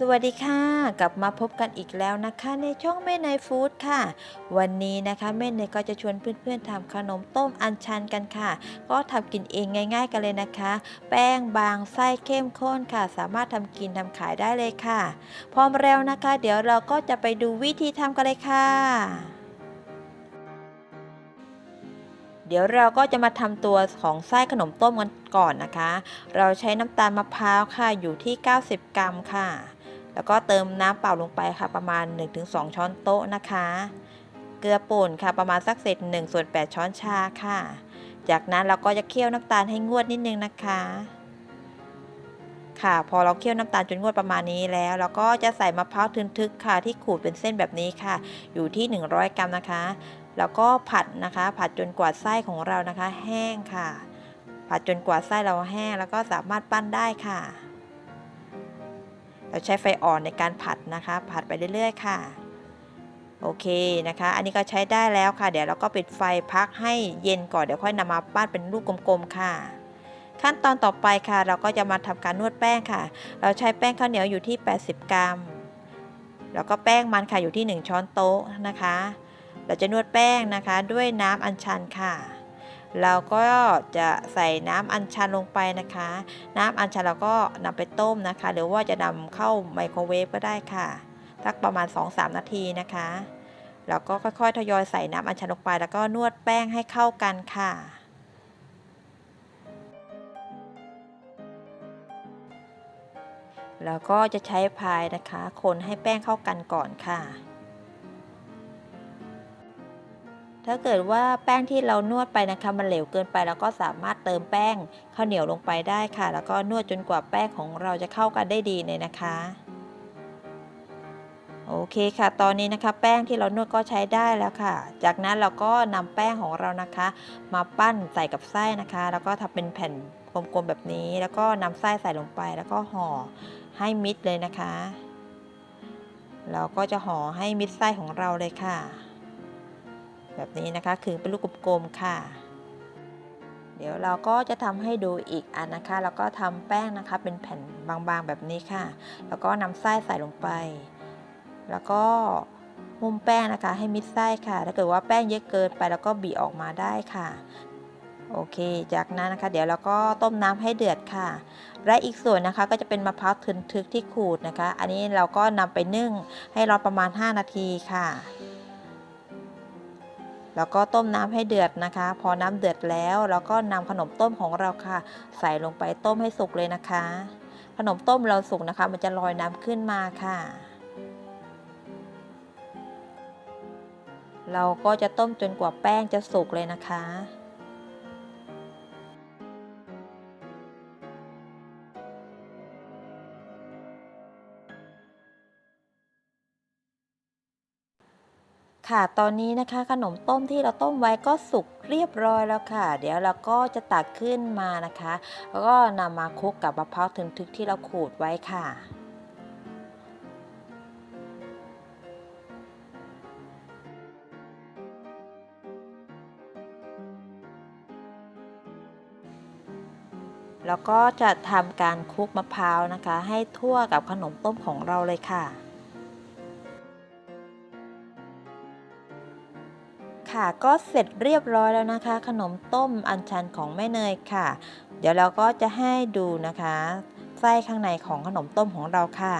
สวัสดีค่ะ กลับมาพบกันอีกแล้วนะคะในช่องแม่นายฟู้ดค่ะ วันนี้นะคะแม่เนยก็จะชวนเพื่อนๆทำขนมต้มอัญชันกันค่ะ ก็ทำกินเองง่าย ๆ กันเลยนะคะ แป้งบางไส้เข้มข้นค่ะ สามารถทำกินทำขายได้เลยค่ะ พร้อมแล้วนะคะ เดี๋ยวเราก็จะไปดูวิธีทำกันเลยค่ะเดี๋ยวเราก็จะมาทำตัวของไส้ขนมต้มกันก่อนนะคะ เราใช้น้ำตาลมะพร้าวค่ะอยู่ที่ 90 กรัมค่ะ แล้วก็เติมน้ำเปล่าลงไปค่ะประมาณ 1-2 ช้อนโต๊ะนะคะ เกลือป่นค่ะประมาณสักเศษ1ส่วน8ช้อนชาค่ะ จากนั้นเราก็จะเคี่ยวน้ำตาลให้งวดนิดนึงนะคะ ค่ะพอเราเคี่ยวน้ำตาลจนงวดประมาณนี้แล้ว เราก็จะใส่มะพร้าวทึนทึกค่ะ ที่ขูดเป็นเส้นแบบนี้ค่ะ อยู่ที่ 100 กรัมนะคะ แล้วก็ผัดนะคะ ผัดจนกว่าไส้ของเรานะคะ แห้งค่ะ ผัดจนกว่าไส้เราแห้งแล้วก็สามารถปั้นได้ค่ะ เราใช้ไฟอ่อนในการผัดนะคะ ผัดไปเรื่อย ๆ ค่ะ โอเคนะคะ อันนี้ก็ใช้ได้แล้วค่ะ เดี๋ยวเราก็ปิดไฟพักให้เย็นก่อน เดี๋ยวค่อยนำมาปั้นเป็นลูกกลมๆ ค่ะ ขั้นตอนต่อไปค่ะ เราก็จะมาทำการนวดแป้งค่ะ เราใช้แป้งข้าวเหนียวอยู่ที่ 80 กรัม แล้วก็แป้งมันค่ะอยู่ที่ 1 ช้อนโต๊ะนะคะ เราจะนวดแป้งนะคะ ด้วยน้ำอัญชันค่ะ เราก็จะใส่น้ำอัญชันลงไปนะคะ น้ำอัญชันเราก็นำไปต้มนะคะ หรือว่าจะนำเข้าไมโครเวฟก็ได้ค่ะสักประมาณ 2-3 นาทีนะคะแล้วก็ค่อยๆ ทยอยใส่น้ำอัญชันลงไป แล้วก็นวดแป้งให้เข้ากันค่ะ แล้วก็จะใช้พายนะคะ คนให้แป้งเข้ากันก่อนค่ะ ถ้าเกิดว่าแป้งที่เรานวดไปนะคะมันเหลวเกินไปเราก็สามารถเติมแป้งข้าวเหนียวลงไปได้ค่ะ แล้วก็นวดจนกว่าแป้งของเราจะเข้ากันได้ดีเลยนะคะโอเคค่ะ ตอนนี้นะคะ แป้งที่เรานวดก็ใช้ได้แล้วค่ะ จากนั้นเราก็นำแป้งของเรานะคะ มาปั้นใส่กับไส้นะคะ แล้วก็ทำเป็นแผ่นกลมๆแบบนี้ แล้วก็นำไส้ใส่ลงไป แล้วก็ห่อให้มิดเลยนะคะ เราก็จะห่อให้มิดไส้ของเราเลยค่ะ แบบนี้นะคะคือเป็นลูกกลมๆค่ะ เดี๋ยวเราก็จะทำให้ดูอีกอันนะคะ แล้วก็ทำแป้งนะคะเป็นแผ่นบางๆแบบนี้ค่ะ แล้วก็นำไส้ใส่ลงไป แล้วก็หุ้มแป้งนะคะ ให้มิดไส้ค่ะ ถ้าเกิดว่าแป้งเยอะเกินไปแล้วก็บีออกมาได้ค่ะโอเค จากนั้นนะคะ เดี๋ยวเราก็ต้มน้ำให้เดือดค่ะ และอีกส่วนนะคะก็จะเป็นมะพร้าวทึนทึกที่ขูดนะคะ อันนี้เราก็นำไปนึ่งให้ร้อนประมาณ 5 นาทีค่ะ แล้วก็ต้มน้ำให้เดือดนะคะ พอน้ำเดือดแล้วเราก็นำขนมต้มของเราค่ะ ใส่ลงไปต้มให้สุกเลยนะคะ ขนมต้มเราสุกนะคะ มันจะลอยน้ำขึ้นมาค่ะ เราก็จะต้มจนกว่าแป้งจะสุกเลยนะคะ ค่ะ ตอนนี้นะคะขนมต้มที่เราต้มไว้ก็สุกเรียบร้อยแล้วค่ะ เดี๋ยวเราก็จะตักขึ้นมานะคะ แล้วก็นำมาคลุกกับมะพร้าวทึนทึกที่เราขูดไว้ค่ะแล้วก็จะทำการคลุกมะพร้าวนะคะ ให้ทั่วกับขนมต้มของเราเลยค่ะ ค่ะ ก็เสร็จเรียบร้อยแล้วนะคะ ขนมต้มอัญชันของแม่เนยค่ะ เดี๋ยวเราก็จะให้ดูนะคะ ไส้ข้างในของขนมต้มของเราค่ะ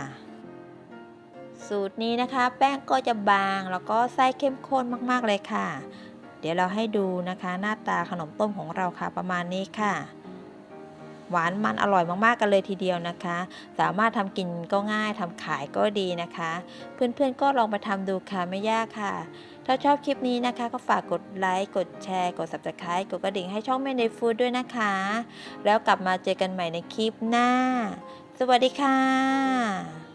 สูตรนี้นะคะ แป้งก็จะบางแล้วก็ไส้เข้มข้นมากๆเลยค่ะ เดี๋ยวเราให้ดูนะคะ หน้าตาขนมต้มของเราค่ะประมาณนี้ค่ะ หวานมันอร่อยมากๆกันเลยทีเดียวนะคะ สามารถทำกินก็ง่ายทำขายก็ดีนะคะ เพื่อนๆก็ลองไปทำดูค่ะไม่ยากค่ะ ถ้าชอบคลิปนี้นะคะ ก็ฝากกดไลค์ กดแชร์ กด subscribe กดกระดิ่งให้ช่องเม่ในฟูดด้วยนะคะ แล้วกลับมาเจอกันใหม่ในคลิปหน้า สวัสดีค่ะ